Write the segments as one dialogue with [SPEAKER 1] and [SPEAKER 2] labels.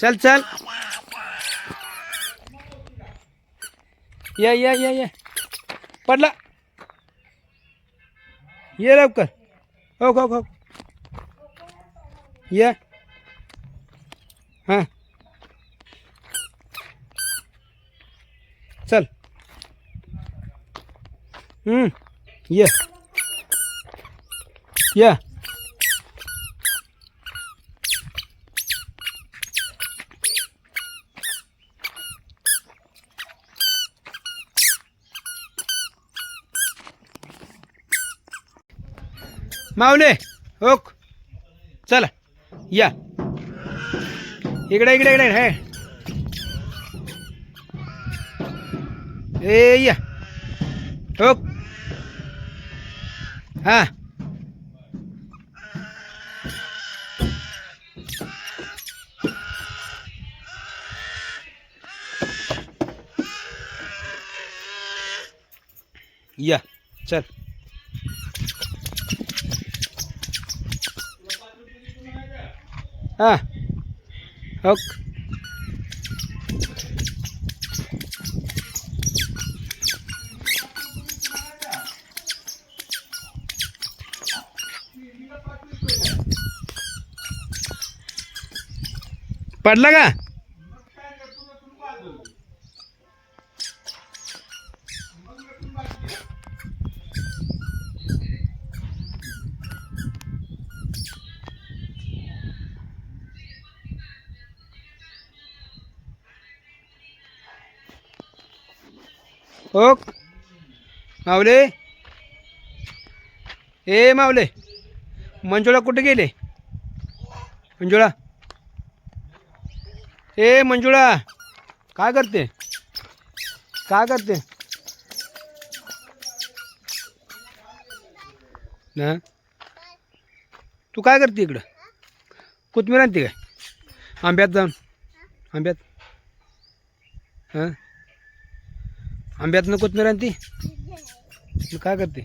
[SPEAKER 1] चल चल. या या या या. पडला. ये लवकर. हो हो हो. ये. हां. चल. हम्म. ये. या. माऊले ओक. चला या. इकडे इकडे इकडे हे. ए या. ओक. हा. या. चल. हा. ओक पडला का? ओक. माऊले. ए मावले मंजुळा कुठे गेले? मंजुळा. ए मंजुळा. काय करते? काय करते? ना? तू काय करते इकडं? कोथमीर आणते काय? आंब्यात जाऊन. आंब्यात. हां? आंब्यातनं कोथमीर आणते? तू काय करते?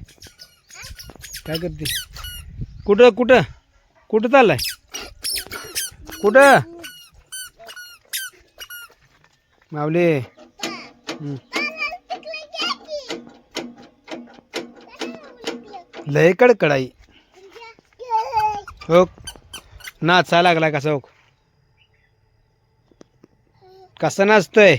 [SPEAKER 1] काय करते? कुठं कुठं? कुठं चाललाय? कुठं? मावले लय कडकडाई हो. नाचा लागलाय कसा हो? कसा नाचतंय?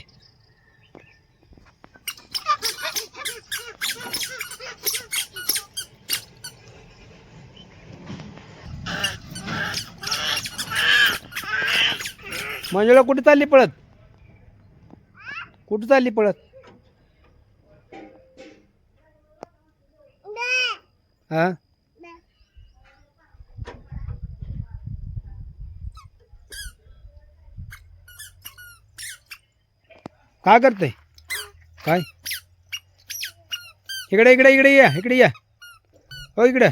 [SPEAKER 1] मंजुळा कुठे चालली पळत? कुठे चालली पळत? हा? काय करते काय? इकडे इकडे इकडे या इकडे या. हो इकडे.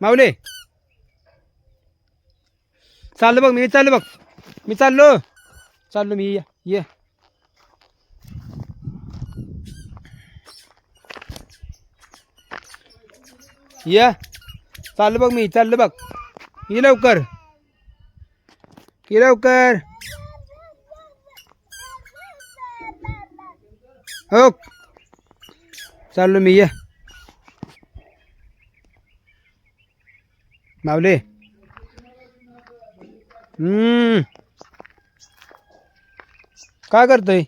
[SPEAKER 1] माऊले. चाललो बघ मी चाललो बघ. मी चाललो. चाललो मी या ये. या. चाललो बघ मी चाललो बघ. ये लवकर. ये लवकर. हो. चाललो मी ये. मावले हम्म. काय करतोय?